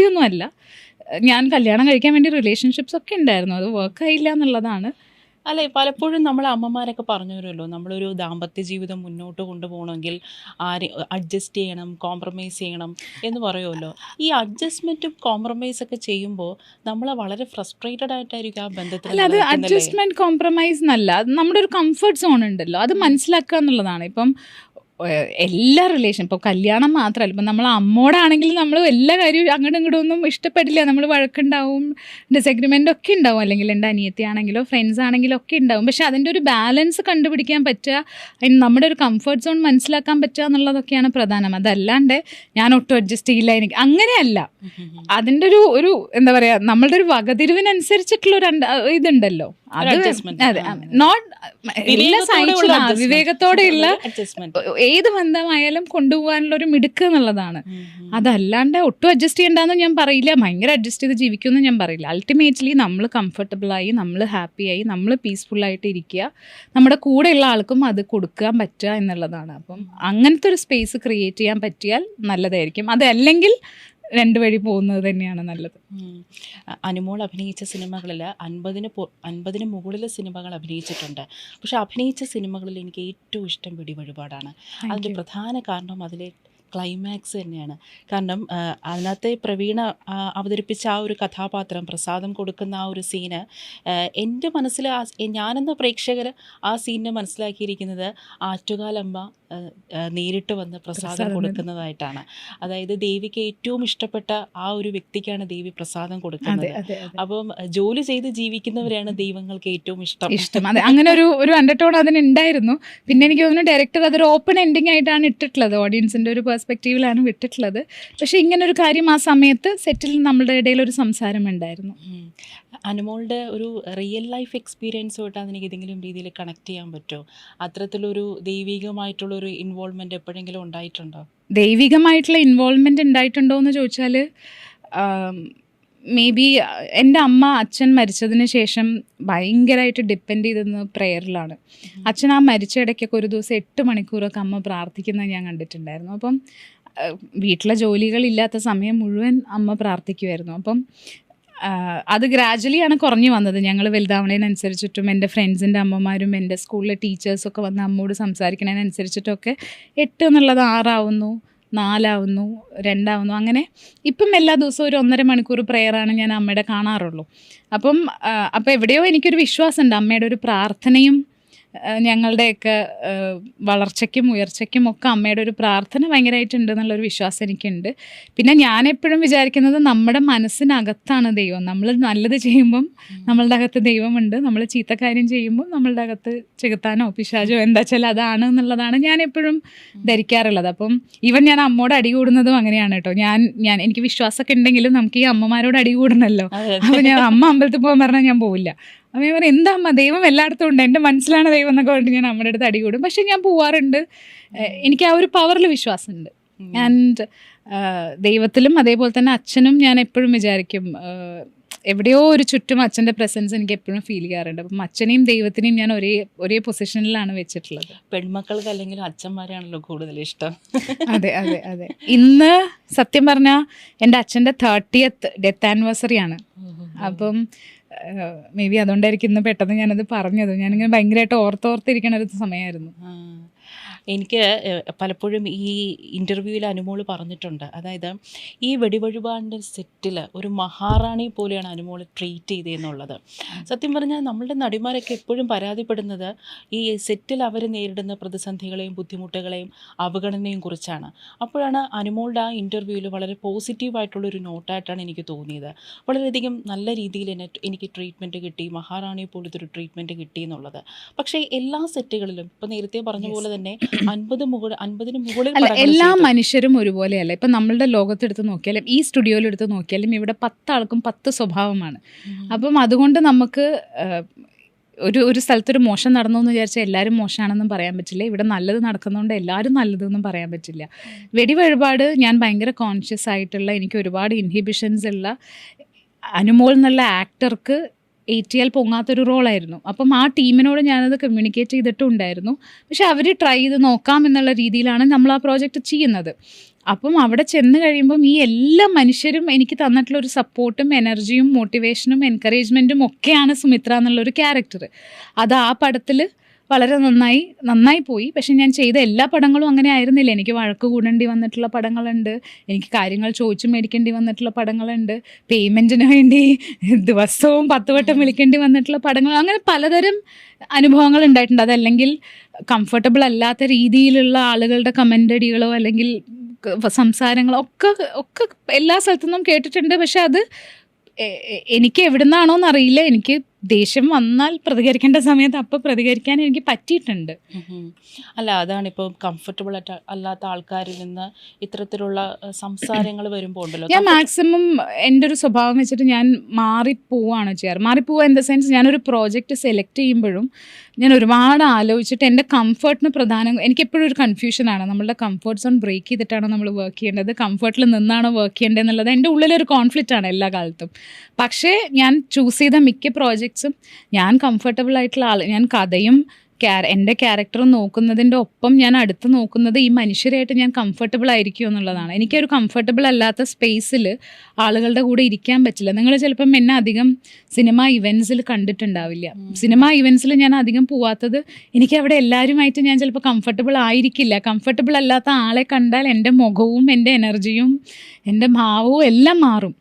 ചോദ്യമൊന്നും അല്ല ഞാൻ കല്യാണം കഴിക്കാൻ വേണ്ടി റിലേഷൻഷിപ്സ് ഒക്കെ ഉണ്ടായിരുന്നു. അത് വർക്ക് ആയില്ല എന്നുള്ളതാണ്. അല്ലെ പലപ്പോഴും നമ്മളെ അമ്മമാരൊക്കെ പറഞ്ഞു വരുമല്ലോ നമ്മളൊരു ദാമ്പത്യ ജീവിതം മുന്നോട്ട് കൊണ്ടുപോകണമെങ്കിൽ ആര് അഡ്ജസ്റ്റ് ചെയ്യണം കോംപ്രമൈസ് ചെയ്യണം എന്ന് പറയുമല്ലോ. ഈ അഡ്ജസ്റ്റ്മെന്റും കോംപ്രമൈസ് ഒക്കെ ചെയ്യുമ്പോൾ നമ്മൾ വളരെ ഫ്രസ്ട്രേറ്റഡ് ആയിട്ടായിരിക്കും ആ ബന്ധത്തിൽ അല്ല അത് അഡ്ജസ്റ്റ്മെന്റ് അഡ്ജസ്റ്റ്മെന്റ് കോംപ്രമൈസ് എന്നല്ല. നമ്മുടെ ഒരു കംഫർട്ട് സോൺ ഉണ്ടല്ലോ. അത് മനസ്സിലാക്കുക എന്നുള്ളതാണ്. ഇപ്പം എല്ലാ റിലേഷൻ ഇപ്പോൾ കല്യാണം മാത്രമല്ല ഇപ്പം നമ്മൾ അമ്മോടാണെങ്കിൽ നമ്മൾ എല്ലാ കാര്യവും അങ്ങോട്ടും ഇങ്ങോട്ടും ഒന്നും ഇഷ്ടപ്പെടില്ല. നമ്മൾ വഴക്കുണ്ടാവും ഡിസഗ്രിമെന്റ് ഒക്കെ ഉണ്ടാവും. അല്ലെങ്കിൽ എന്റെ അനിയത്തി ആണെങ്കിലോ ഫ്രണ്ട്സ് ആണെങ്കിലോ ഒക്കെ ഉണ്ടാവും. പക്ഷേ അതിന്റെ ഒരു ബാലൻസ് കണ്ടുപിടിക്കാൻ പറ്റുക അതിന് നമ്മുടെ ഒരു കംഫർട്ട് സോൺ മനസ്സിലാക്കാൻ പറ്റുക എന്നുള്ളതൊക്കെയാണ് പ്രധാനം. അതല്ലാണ്ട് ഞാൻ ഒട്ടും അഡ്ജസ്റ്റ് ചെയ്യില്ല എനിക്ക്. അങ്ങനെയല്ല. അതിന്റെ. ഒരു ഒരു എന്താ പറയുക നമ്മളുടെ ഒരു വകതിരിവിനനുസരിച്ചിട്ടുള്ള ഒരു ഇതുണ്ടല്ലോ. നോട്ട് എല്ലാ വിവേകത്തോടെയുള്ള. ഏത് ബന്ധമായാലും കൊണ്ടുപോകാനുള്ള ഒരു മിടുക്ക് എന്നുള്ളതാണ്. അതല്ലാണ്ട് ഒട്ടും അഡ്ജസ്റ്റ് ചെയ്യണ്ടെന്ന് ഞാൻ പറയില്ല. ഭയങ്കര അഡ്ജസ്റ്റ് ചെയ്ത് ജീവിക്കുമെന്ന് ഞാൻ പറയില്ല. അൾട്ടിമേറ്റ്ലി നമ്മൾ കംഫർട്ടബിൾ ആയി നമ്മൾ ഹാപ്പി ആയി നമ്മൾ പീസ്ഫുള്ളായിട്ട് ഇരിക്കുക. നമ്മുടെ കൂടെയുള്ള ആൾക്കും അത് കൊടുക്കാൻ പറ്റുക എന്നുള്ളതാണ്. അപ്പം അങ്ങനത്തെ ഒരു സ്പേസ് ക്രിയേറ്റ് ചെയ്യാൻ പറ്റിയാൽ നല്ലതായിരിക്കും. അതല്ലെങ്കിൽ രണ്ട് വഴി പോകുന്നത് തന്നെയാണ് നല്ലത്. അനുമോൾ അഭിനയിച്ച സിനിമകളിൽ അൻപതിന് അൻപതിന് മുകളിൽ സിനിമകൾ അഭിനയിച്ചിട്ടുണ്ട്. പക്ഷെ അഭിനയിച്ച സിനിമകളിൽ എനിക്ക് ഏറ്റവും ഇഷ്ടം വെടി വഴിപാടാണ്. അതിന്റെ പ്രധാന കാരണം അതിലെ ക്ലൈമാക്സ് തന്നെയാണ്. കാരണം അതിനകത്തെ പ്രവീണ അവതരിപ്പിച്ച ആ ഒരു കഥാപാത്രം പ്രസാദം കൊടുക്കുന്ന ആ ഒരു സീന് എന്റെ മനസ്സിൽ ആ ഞാനെന്ന പ്രേക്ഷകർ ആ സീനിനെ മനസ്സിലാക്കിയിരിക്കുന്നത് ആറ്റുകാലമ്മ നേരിട്ട് വന്ന് പ്രസാദം കൊടുക്കുന്നതായിട്ടാണ്. അതായത് ദേവിക്ക് ഏറ്റവും ഇഷ്ടപ്പെട്ട ആ ഒരു വ്യക്തിക്കാണ് ദേവി പ്രസാദം കൊടുക്കുന്നത്. അപ്പം ജോലി ചെയ്ത് ജീവിക്കുന്നവരെയാണ് ദൈവങ്ങൾക്ക് ഏറ്റവും ഇഷ്ടം. ഇഷ്ടം. അതെ അങ്ങനെ ഒരു ഒരു അണ്ടർടോൺ അതിന് ഉണ്ടായിരുന്നു പിന്നെ എനിക്ക് തോന്നുന്നു ഡയറക്ടർ അതൊരു ഓപ്പൺ എൻഡിങ് ആയിട്ടാണ് ഇട്ടിട്ടുള്ളത് ഓഡിയൻസിന്റെ ഒരു പെർസ്പെക്റ്റീവിലാണ് വിട്ടിട്ടുള്ളത്. പക്ഷെ ഇങ്ങനെ ഒരു കാര്യം ആ സമയത്ത് സെറ്റിൽ നമ്മളുടെ ഇടയിൽ ഒരു സംസാരം ഉണ്ടായിരുന്നു. അനുമോളുടെ ഒരു റിയൽ ലൈഫ് എക്സ്പീരിയൻസുമായിട്ട് അതിനെ ഏതെങ്കിലും രീതിയിൽ കണക്ട് ചെയ്യാൻ പറ്റുമോ അത്തരത്തിലൊരു ദൈവികമായിട്ടുള്ളൊരു ഇൻവോൾവ്മെന്റ് എപ്പോഴെങ്കിലും ഉണ്ടായിട്ടുണ്ടോ? ദൈവികമായിട്ടുള്ള ഇൻവോൾവ്മെന്റ് ഉണ്ടായിട്ടുണ്ടോ എന്ന് ചോദിച്ചാൽ മേ ബി എന്റെ അമ്മ അച്ഛൻ മരിച്ചതിന് ശേഷം ഭയങ്കരമായിട്ട് ഡിപ്പെൻഡ് ചെയ്തെന്ന് പ്രെയറിലാണ് അച്ഛൻ ആ മരിച്ച ഇടയ്ക്കൊക്കെ ഒരു ദിവസം എട്ട് മണിക്കൂറൊക്കെ അമ്മ പ്രാർത്ഥിക്കുന്നത് ഞാൻ കണ്ടിട്ടുണ്ടായിരുന്നു. അപ്പം വീട്ടിലെ ജോലികളില്ലാത്ത സമയം മുഴുവൻ അമ്മ പ്രാർത്ഥിക്കുമായിരുന്നു അപ്പം അത് ഗ്രാജുവലി ആണ് കുറഞ്ഞു വന്നത്. ഞങ്ങൾ വലുതാവണേനനുസരിച്ചിട്ടും എന്റെ ഫ്രണ്ട്സിന്റെ അമ്മമാരും എന്റെ സ്കൂളിലെ ടീച്ചേഴ്സൊക്കെ വന്ന് അമ്മോട് സംസാരിക്കണേനനുസരിച്ചിട്ടൊക്കെ എട്ട് എന്നുള്ളത് ആറാവുന്നു. നാലാവുന്നു രണ്ടാവുന്നു അങ്ങനെ ഇപ്പം എല്ലാ ദിവസവും ഒരു ഒന്നര മണിക്കൂർ പ്രെയറാണ് ഞാൻ അമ്മയുടെ കാണാറുള്ളൂ. അപ്പം അപ്പോൾ അപ്പം എവിടെയോ എനിക്കൊരു വിശ്വാസമുണ്ട് അമ്മയുടെ ഒരു പ്രാർത്ഥനയും ഞങ്ങളുടെയൊക്കെ വളർച്ചയ്ക്കും ഉയർച്ചയ്ക്കും ഒക്കെ അമ്മയുടെ ഒരു പ്രാർത്ഥന ഭയങ്കരമായിട്ടുണ്ട് എന്നുള്ളൊരു വിശ്വാസം എനിക്കുണ്ട്. പിന്നെ ഞാൻ എപ്പോഴും വിചാരിക്കുന്നത് നമ്മുടെ മനസ്സിനകത്താണ് ദൈവം. നമ്മൾ നല്ലത് ചെയ്യുമ്പം നമ്മളുടെ അകത്ത് ദൈവമുണ്ട്. നമ്മൾ ചീത്ത കാര്യം ചെയ്യുമ്പോൾ നമ്മളുടെ അകത്ത് ചെകുത്താനോ പിശാചോ എന്താ വെച്ചാൽ അതാണ് എന്നുള്ളതാണ് ഞാൻ എപ്പോഴും ധരിക്കാറുള്ളത്. അപ്പം ഈവൻ ഞാൻ അമ്മോട് അടി കൂടുന്നതും അങ്ങനെയാണ് കേട്ടോ. ഞാൻ ഞാൻ എനിക്ക് വിശ്വാസമൊക്കെ ഉണ്ടെങ്കിലും നമുക്ക് ഈ അമ്മമാരോട് അടി കൂടണമല്ലോ അപ്പം ഞാൻ അമ്മ അമ്പലത്തിൽ പോകാൻ പറഞ്ഞാൽ ഞാൻ പോവില്ല. ഞാൻ പറയും എന്താ അമ്മ? ദൈവം എല്ലായിടത്തും ഉണ്ട്. എന്റെ മനസ്സിലാണ് ദൈവം എന്നൊക്കെ പറഞ്ഞിട്ട് ഞാൻ അമ്മയുടെ അടുത്ത് അടി കൂടും. പക്ഷെ ഞാൻ പോവാറുണ്ട്. എനിക്ക് ആ ഒരു പവറിൽ വിശ്വാസമുണ്ട്. ആൻഡ് ദൈവത്തിലും അതേപോലെ തന്നെ അച്ഛനും ഞാൻ എപ്പോഴും വിചാരിക്കും എവിടെയോ ഒരു ചുറ്റും അച്ഛന്റെ പ്രസൻസ് എനിക്ക് എപ്പോഴും ഫീൽ ചെയ്യാറുണ്ട്. അപ്പം അച്ഛനെയും ദൈവത്തിനെയും ഞാൻ ഒരേ ഒരേ പൊസിഷനിലാണ് വെച്ചിട്ടുള്ളത്. പെൺമക്കൾക്ക് അല്ലെങ്കിൽ അച്ഛന്മാരെയാണല്ലോ കൂടുതൽ ഇഷ്ടം. അതെ അതെ അതെ. ഇന്ന് സത്യം പറഞ്ഞാൽ എന്റെ അച്ഛന്റെ തേർട്ടിയത്ത് ഡെത്ത് ആനിവേഴ്സറി ആണ്. അപ്പം മേ ബി അതുകൊണ്ടായിരിക്കും ഇന്ന് പെട്ടെന്ന് ഞാനത് പറഞ്ഞത് ഞാനിങ്ങനെ ഭയങ്കരമായിട്ട് ഓർത്തോർത്തിരിക്കണ ഒരു സമയമായിരുന്നു. എനിക്ക് പലപ്പോഴും ഈ ഇന്റർവ്യൂവിൽ അനുമോൾ പറഞ്ഞിട്ടുണ്ട്. അതായത് ഈ വെടിവഴിപാടിന്റെ സെറ്റിൽ ഒരു മഹാറാണി പോലെയാണ് അനുമോൾ ട്രീറ്റ് ചെയ്തതെന്നുള്ളത് സത്യം പറഞ്ഞാൽ നമ്മളുടെ നടിമാരൊക്കെ എപ്പോഴും പരാതിപ്പെടുന്നത് ഈ സെറ്റിൽ അവർ നേരിടുന്ന പ്രതിസന്ധികളെയും ബുദ്ധിമുട്ടുകളെയും അവഗണനയും കുറിച്ചാണ്. അപ്പോഴാണ് അനുമോളുടെ ആ ഇന്റർവ്യൂവിൽ വളരെ പോസിറ്റീവായിട്ടുള്ളൊരു നോട്ടായിട്ടാണ് എനിക്ക് തോന്നിയത്. വളരെയധികം നല്ല രീതിയിൽ എന്നെ എനിക്ക് ട്രീറ്റ്മെന്റ് കിട്ടി മഹാറാണി പോലത്തെ ഒരു ട്രീറ്റ്മെന്റ് കിട്ടി എന്നുള്ളത്. പക്ഷേ എല്ലാ സെറ്റുകളിലും ഇപ്പോൾ നേരത്തെ പറഞ്ഞ പോലെ തന്നെ അൻപത് മുകളിൽ അൻപതിന് മുകളിൽ അല്ല എല്ലാ. മനുഷ്യരും ഒരുപോലെയല്ല. ഇപ്പം നമ്മളുടെ ലോകത്തെടുത്ത് നോക്കിയാലും ഈ സ്റ്റുഡിയോയിൽ എടുത്ത് നോക്കിയാലും ഇവിടെ പത്താൾക്കും പത്ത് സ്വഭാവമാണ്. അപ്പം അതുകൊണ്ട് നമുക്ക് ഒരു ഒരു സ്ഥലത്തൊരു മോശം നടന്നു എന്ന് വിചാരിച്ചാൽ എല്ലാവരും മോശമാണെന്നും പറയാൻ പറ്റില്ല. ഇവിടെ നല്ലത് നടക്കുന്നതുകൊണ്ട് എല്ലാവരും നല്ലതെന്നും പറയാൻ പറ്റില്ല. വെടിവഴിപാട് ഞാൻ ഭയങ്കര കോൺഷ്യസ് ആയിട്ടുള്ള എനിക്ക് ഒരുപാട് ഇൻഹിബിഷൻസ് ഉള്ള അനുമോൾ എന്നുള്ള ആക്ടർക്ക് ഏറ്റിയാൽ പൊങ്ങാത്തൊരു റോളായിരുന്നു അപ്പം ആ ടീമിനോട് ഞാനത് കമ്മ്യൂണിക്കേറ്റ് ചെയ്തിട്ടുണ്ടായിരുന്നു. പക്ഷെ അവർ ട്രൈ ചെയ്ത് നോക്കാം എന്നുള്ള രീതിയിലാണ് നമ്മൾ ആ പ്രോജക്റ്റ് ചെയ്യുന്നത്. അപ്പം അവിടെ ചെന്ന് കഴിയുമ്പം ഈ എല്ലാ മനുഷ്യരും എനിക്ക് തന്നിട്ടുള്ള ഒരു സപ്പോർട്ടും എനർജിയും മോട്ടിവേഷനും എൻകറേജ്മെന്റും ഒക്കെയാണ് സുമിത്ര എന്നുള്ളൊരു ക്യാരക്ടർ അത് ആ പടത്തിൽ വളരെ നന്നായി നന്നായി പോയി. പക്ഷെ ഞാൻ ചെയ്ത എല്ലാ പടങ്ങളും അങ്ങനെ ആയിരുന്നില്ല. എനിക്ക് വഴക്ക് കൂടേണ്ടി വന്നിട്ടുള്ള പടങ്ങളുണ്ട്. എനിക്ക് കാര്യങ്ങൾ ചോദിച്ചു മേടിക്കേണ്ടി വന്നിട്ടുള്ള പടങ്ങളുണ്ട്. പേയ്മെന്റിന് വേണ്ടി ദിവസവും പത്ത് വട്ടം വിളിക്കേണ്ടി വന്നിട്ടുള്ള പടങ്ങൾ. അങ്ങനെ പലതരം അനുഭവങ്ങൾ ഉണ്ടായിട്ടുണ്ട്. അതല്ലെങ്കിൽ കംഫർട്ടബിൾ അല്ലാത്ത രീതിയിലുള്ള ആളുകളുടെ കമന്റടികളോ അല്ലെങ്കിൽ സംസാരങ്ങളോ ഒക്കെ ഒക്കെ എല്ലാ സ്ഥലത്തു നിന്നും കേട്ടിട്ടുണ്ട്. പക്ഷെ അത് എനിക്ക് എവിടെ എവിടുന്നാണോ എന്നറിയില്ല എനിക്ക് ദേഷ്യം വന്നാൽ പ്രതികരിക്കേണ്ട സമയത്ത് അപ്പോൾ പ്രതികരിക്കാൻ എനിക്ക് പറ്റിയിട്ടുണ്ട്. അല്ല അതാണ് ഇപ്പോൾ കംഫർട്ടബിൾ അല്ലാത്ത ആൾക്കാരിൽ നിന്ന് ഇത്തരത്തിലുള്ള സംസാരങ്ങൾ വരുമ്പോൾ ഉണ്ടല്ലോ. ഞാൻ മാക്സിമം എന്റെ ഒരു സ്വഭാവം വെച്ചിട്ട് ഞാൻ മാറിപ്പോവാണ് ചെയ്യാറ്. മാറിപ്പോവുക ഇൻ ദ സെൻസ് ഞാനൊരു പ്രോജക്റ്റ് സെലക്ട് ചെയ്യുമ്പോഴും ഞാൻ ഒരുപാട് ആലോചിച്ചിട്ട് എന്റെ കംഫർട്ടിന് പ്രധാനം എനിക്ക് എപ്പോഴും ഒരു കൺഫ്യൂഷനാണ് നമ്മളുടെ കംഫർട്ട് സോൺ ബ്രേക്ക് ചെയ്തിട്ടാണോ നമ്മൾ വർക്ക് ചെയ്യേണ്ടത്? കംഫർട്ടിൽ നിന്നാണോ വർക്ക് ചെയ്യേണ്ടത് എന്നുള്ളത് എന്റെ ഉള്ളിലൊരു കോൺഫ്ലിക്റ്റ് ആണ് എല്ലാ കാലത്തും. പക്ഷേ ഞാൻ ചൂസ് ചെയ്ത മിക്ക പ്രോജക്ട്സും ഞാൻ കംഫർട്ടബിൾ ആയിട്ടുള്ള ആൾ ഞാൻ കഥയും ക്യാര എന്റെ ക്യാരക്ടർ നോക്കുന്നതിന്റെ ഒപ്പം ഞാൻ അടുത്ത് നോക്കുന്നത് ഈ മനുഷ്യരായിട്ട് ഞാൻ കംഫർട്ടബിൾ ആയിരിക്കും എന്നുള്ളതാണ്. എനിക്കൊരു കംഫർട്ടബിൾ അല്ലാത്ത സ്പേസിൽ ആളുകളുടെ കൂടെ ഇരിക്കാൻ പറ്റില്ല. നിങ്ങൾ ചിലപ്പം എന്നെ അധികം സിനിമ ഇവൻസിൽ കണ്ടിട്ടുണ്ടാവില്ല. സിനിമ ഇവൻസിൽ ഞാൻ അധികം പോവാത്തത് എനിക്ക് അവിടെ എല്ലാവരുമായിട്ട് ഞാൻ ചിലപ്പോൾ കംഫർട്ടബിൾ ആയിരിക്കില്ല. കംഫർട്ടബിൾ അല്ലാത്ത ആളെ കണ്ടാൽ എന്റെ മുഖവും എന്റെ എനർജിയും എന്റെ ഭാവവും എല്ലാം മാറും.